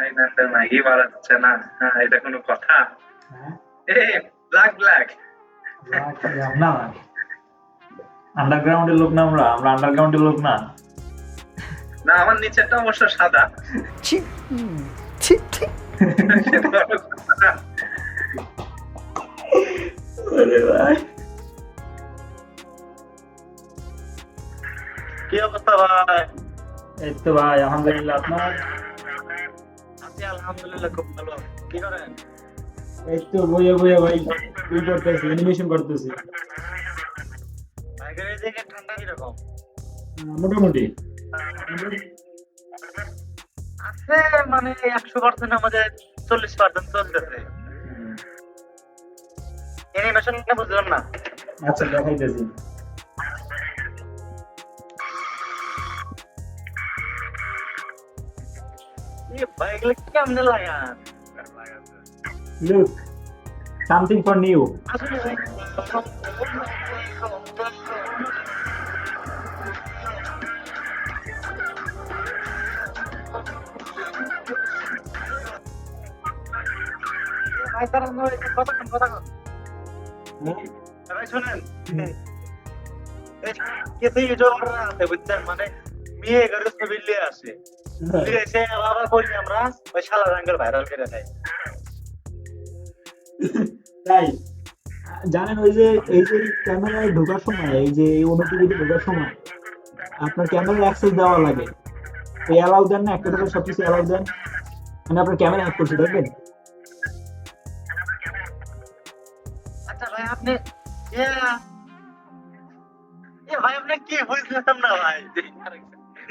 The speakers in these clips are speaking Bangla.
ফাইন্যান্সের ম্যাগি বাড়াচ্ছে না। হ্যাঁ এটা কোনো কথা? হ্যাঁ? এ ব্ল্যাক ব্ল্যাক না। আন্ডারগ্রাউন্ডের লোক না আমরা আমরা আন্ডারগ্রাউন্ডের লোক না। না আমার নিচেরটা অবশ্য সাদা। ছি ছি ছি। সেটা বড় কথা না। আরে ভাই। কি অবস্থা ভাই? এই তো ভাই আলহামদুলিল্লাহ আপনার? আছি আলহামদুলিল্লাহ খুব ভালো কি করেন? এই তো বইয়ে বইয়ে ভাই ই করতেছি অ্যানিমেশন করতেছি। বাইকের এদিকে ঠান্ডা কীরকম? মোটামুটি। আছে মানে একশো পার্সেন্ট আমাদের চল্লিশ পার্সেন্ট চলতেছে। অ্যানিমেশন বুঝলাম না। আচ্ছা দেখাইতেছি। কেমনে লাগান লুক সামথিং ফর নিউ মানে মেয়ে ঘরে ছবি আসে লিয়ে আবার করি আমরা ওই শালা রঙের ভাইরাল করে দেয় তাই জানেন ওই যে এই যে ক্যামেরায় ঢোকার সময় এই যে এই অনুটিভিতে ঢোকার সময় আপনার ক্যামেরার অ্যাক্সেস দেওয়া লাগে। এই অ্যালাউ দেন না একটা করে সবকিছু অ্যালাউ দেন। মানে আপনার ক্যামেরা অ্যাড করছে দেখবেন? আচ্ছা ভাই আপনি এ এ ভাই আপনি কি বুঝলাম না ভাই?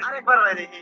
আরেকবার ভাই দেখি।